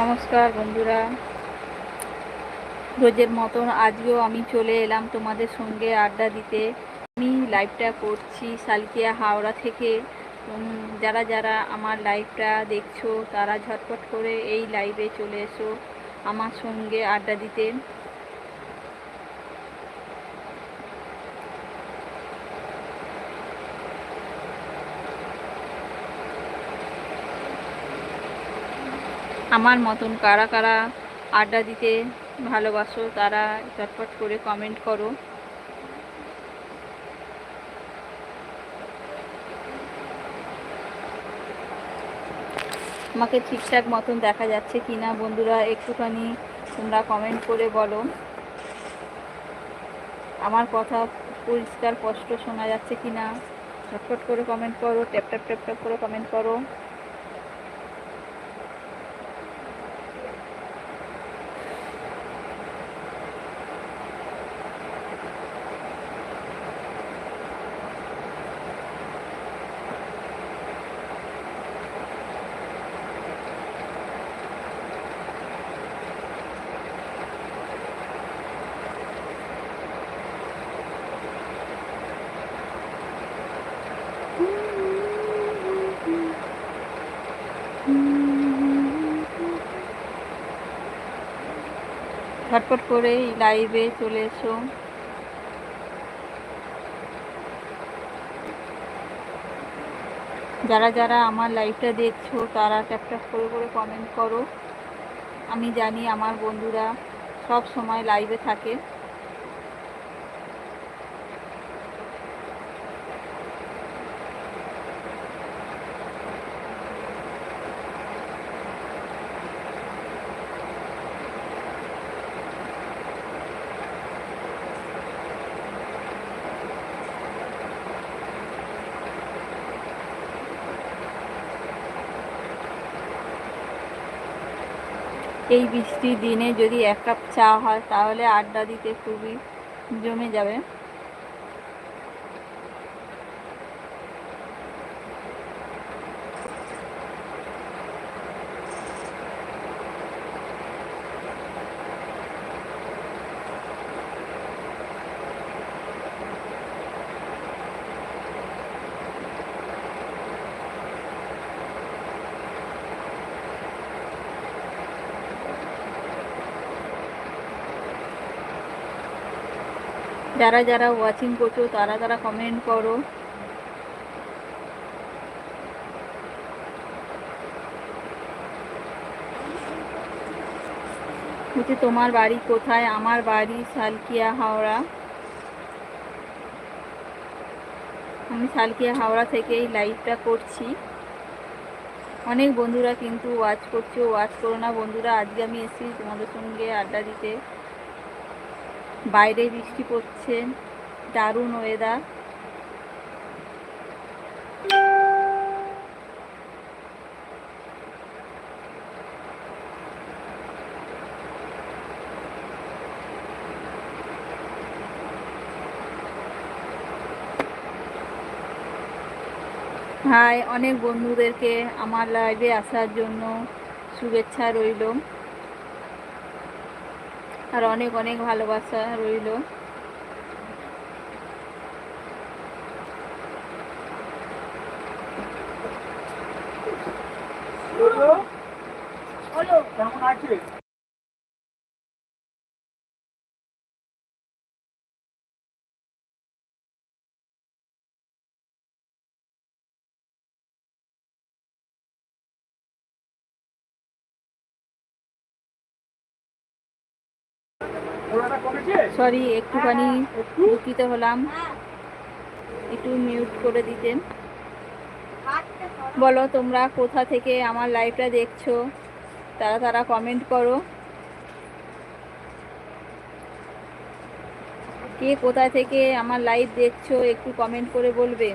নমস্কার বন্ধুরা। রোজের মতন আজকেও আমি চলে এলাম তোমাদের সঙ্গে আড্ডা দিতে। আমি লাইভটা করছি সালকিয়া হাওড়া থেকে। যারা যারা আমার লাইভটা দেখছ, তারা ঝটপট করে এই লাইভে চলে এসো আমার সঙ্গে আড্ডা দিতে। আমার মতন কারা কারা আড্ডা দিতে ভালোবাসো, তারা চটপট করে কমেন্ট করো। আমাকে ঠিকঠাক মতন দেখা যাচ্ছে কি না বন্ধুরা, একটুখানি তোমরা কমেন্ট করে বলো। আমার কথা পরিষ্কার, স্পষ্ট শোনা যাচ্ছে কি না ঝটপট করে কমেন্ট করো ট্যাপ ট্যাপ ট্যাপ ট্যাপ করে কমেন্ট করো। ঝটপট করে লাইভে চলে এসো। যারা যারা আমার লাইভটা দেখছ, তারা ট্যাপট্যাপ ট্যাপ করে করে কমেন্ট করো। আমি জানি আমার বন্ধুরা সব সময় লাইভে থাকে। এই বৃষ্টির দিনে যদি এক কাপ চা হয় তাহলে আড্ডা দিতে খুবই জমে যাবে। যারা যারা ওয়াচিং করছ, তারা তারা কমেন্ট করো। বলছি, তোমার বাড়ি কোথায়? আমার বাড়ি সালকিয়া হাওড়া। আমি সালকিয়া হাওড়া থেকেই লাইভটা করছি। অনেক বন্ধুরা কিন্তু ওয়াচ করছ ওয়াচ করো না বন্ধুরা। আজকে আমি এসেছি তোমাদের সঙ্গে আড্ডা দিতে। বাইরে বৃষ্টি পড়ছে দারুণ ওয়েদার হাই অনেক বন্ধুদেরকে আমার লাইভে আসার জন্য শুভেচ্ছা রইল। আর অনেক অনেক ভালোবাসা রইল। কেমন আছে ওনারা কমেছে সরি একটুখানি দুঃখিত হলাম। একটু মিউট করে দিতেন। বলো তোমরা কোথা থেকে আমার লাইভটা দেখছ? তারা তারা কমেন্ট করো। কে কোথা থেকে আমার লাইভ দেখছ একটু কমেন্ট করে বলবে।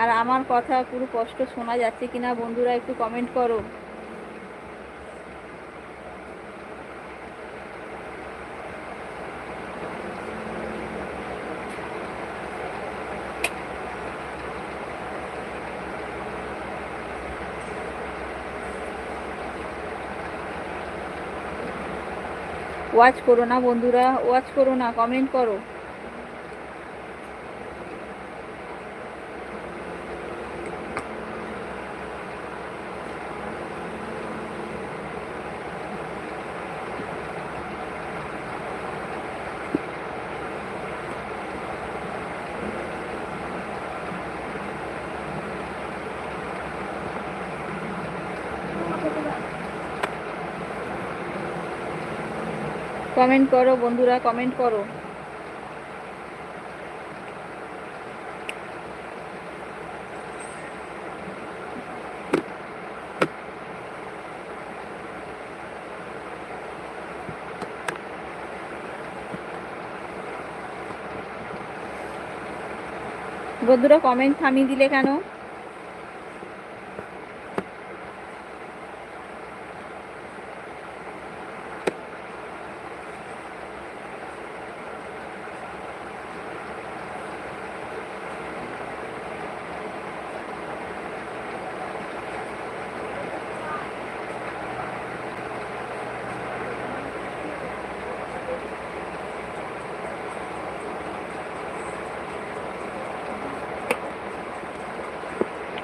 আর আমার কথা পুরো কষ্ট শোনা যাচ্ছে কিনা বন্ধুরা একটু কমেন্ট করো। ওয়াচ করো না বন্ধুরা ওয়াচ করো না কমেন্ট করো। কমেন্ট করো বন্ধুরা কমেন্ট করো। বন্ধুরা কমেন্ট থামিয়ে দিলে কেন?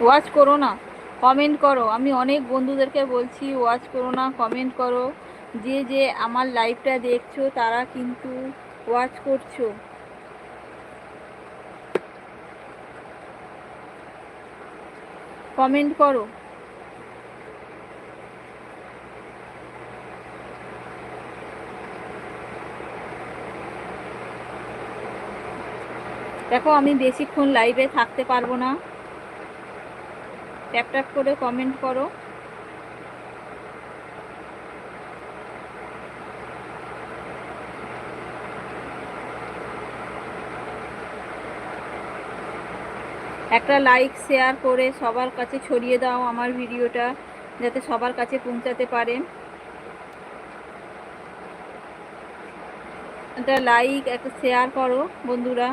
ওয়াচ করো না কমেন্ট করো। আমি অনেক বন্ধুদেরকে বলছি ওয়াচ করো না কমেন্ট করো। যে যে আমার লাইভটা দেখছ, তারা কিন্তু ওয়াচ করছ। কমেন্ট করো। দেখো, আমি বেশিক্ষণ লাইভে থাকতে পারব না। ট্যাপ ট্যাপ করে কমেন্ট করো। একটা লাইক শেয়ার করে সবার কাছে ছড়িয়ে দাও আমার ভিডিওটা, যাতে সবার কাছে পৌঁছাতে পারে। একটা লাইক একটা শেয়ার করো বন্ধুরা।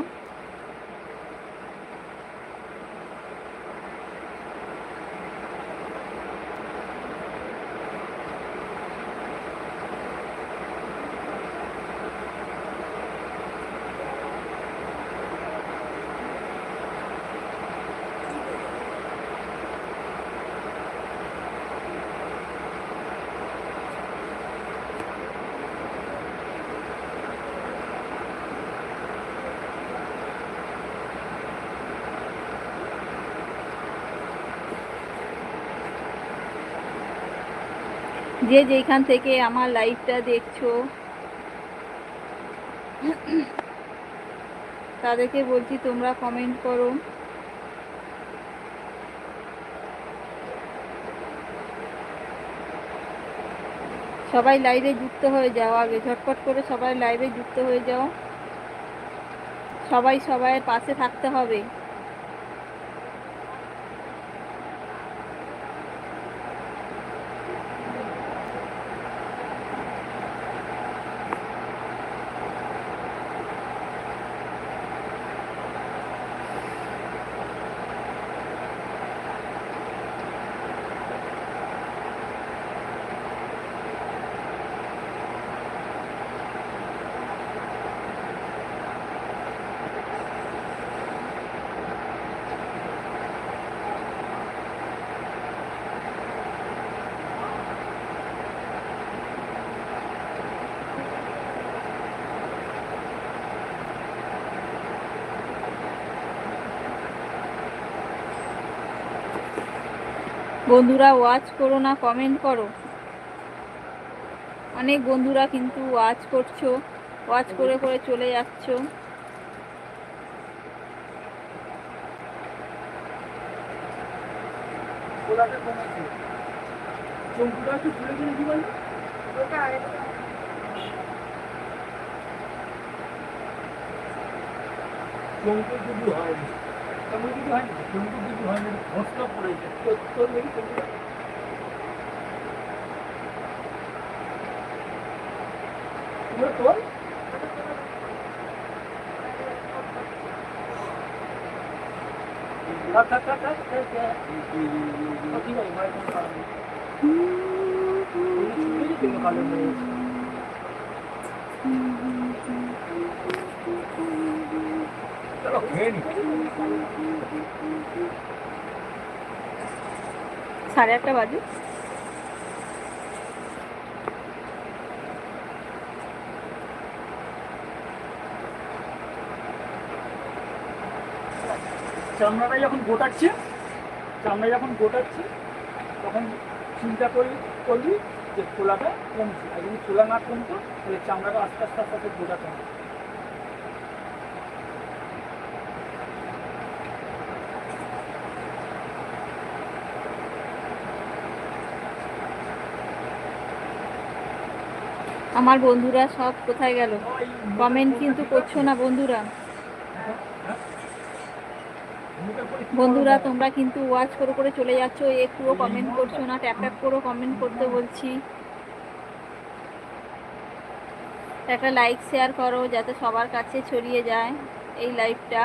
যে যেখান থেকে আমার লাইভটা দেখছ, তাদেরকে বলছি তোমরা কমেন্ট করো। সবাই লাইভে যুক্ত হয়ে যাও আগে, ঝটপট করে সবাই লাইভে যুক্ত হয়ে যাও। সবাই সবাইয়ের পাশে থাকতে হবে। বন্ধুরা ওয়াচ করো না কমেন্ট করো। অনেক বন্ধুরা কিন্তু ওয়াচ করছ ওয়াচ করে করে চলে যাচ্ছো। চমকুটা একটু খুলে দিলে কি বলতো চমকু যদি হয় তেমন কিছু হয় না চমকু যদি হয় না ঘষটা পড়েছে তোর তোর দেখি চমকুটা তোর তোর থাক থাক থাক থাক থাক থাক। ঠিক আছে মায়ের কোনো কারণ নেই। এই ছুটি সাড়ে আটটা বাজে। চামড়াটা যখন গোটাচ্ছে চামড়া যখন গোটাচ্ছে, তখন চিন্তা করলি করবি যে খোলাটা কমছে। আর যদি খোলা না কমতো, তাহলে চামড়াটা আস্তে আস্তে আস্তে আস্তে গোটাতে হবে। আমার বন্ধুরা সব কোথায় গেল? কমেন্ট কিন্তু করছ না বন্ধুরা। বন্ধুরা, তোমরা কিন্তু ওয়াচ করে করে চলে যাচ্ছ একটুও কমেন্ট করছ না ট্যাপ ট্যাপ করে কমেন্ট করতে বলছি। একটা লাইক শেয়ার করো, যাতে সবার কাছে ছড়িয়ে যায় এই লাইভটা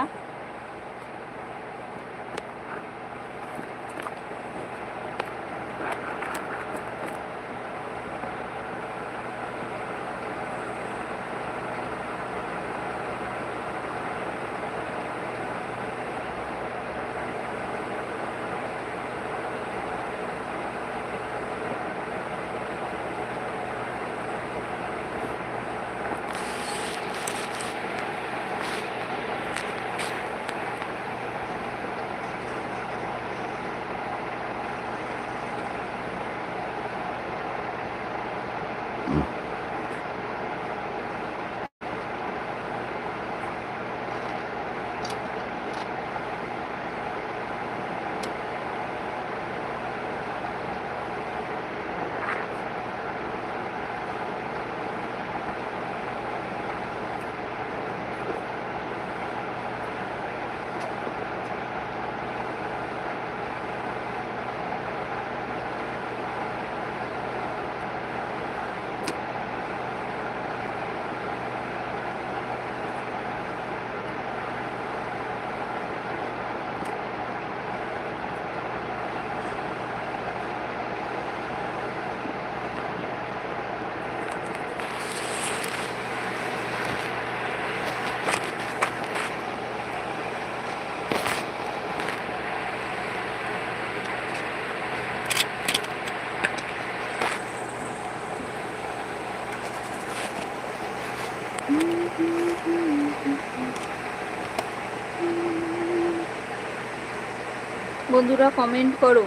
বন্ধুরা কমেন্ট করো।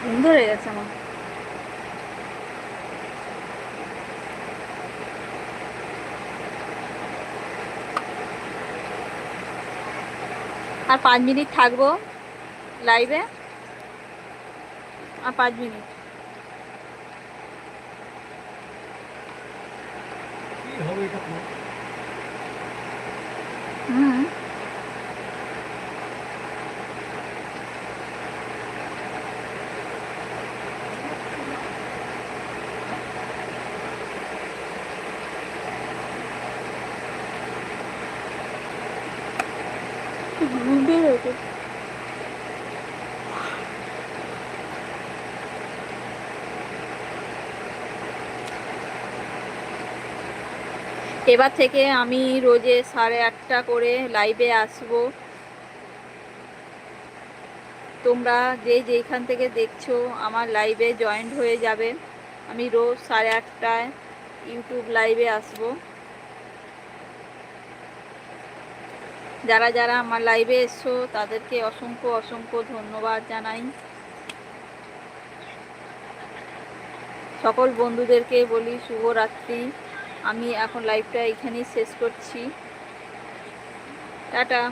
ঘুম ধরে গেছে আমার। আর পাঁচ মিনিট থাকব। লাইভে আর পাঁচ মিনিট কি হবে এটা তো? এবার থেকে আমি রোজে সাড়ে আটটা করে লাইভে আসব। তোমরা যে যেইখান থেকে দেখছ, আমার লাইভে জয়েন্ট হয়ে যাবে। আমি রোজ সাড়ে আটটায় ইউটিউব লাইভে আসব। যারা যারা আমার লাইভে এসছো, তাদেরকে অসংখ্য অসংখ্য ধন্যবাদ জানাই। সকল বন্ধুদেরকে বলি শুভরাত্রি। আমি এখন লাইভটা এখানেই শেষ করছি। টাটা।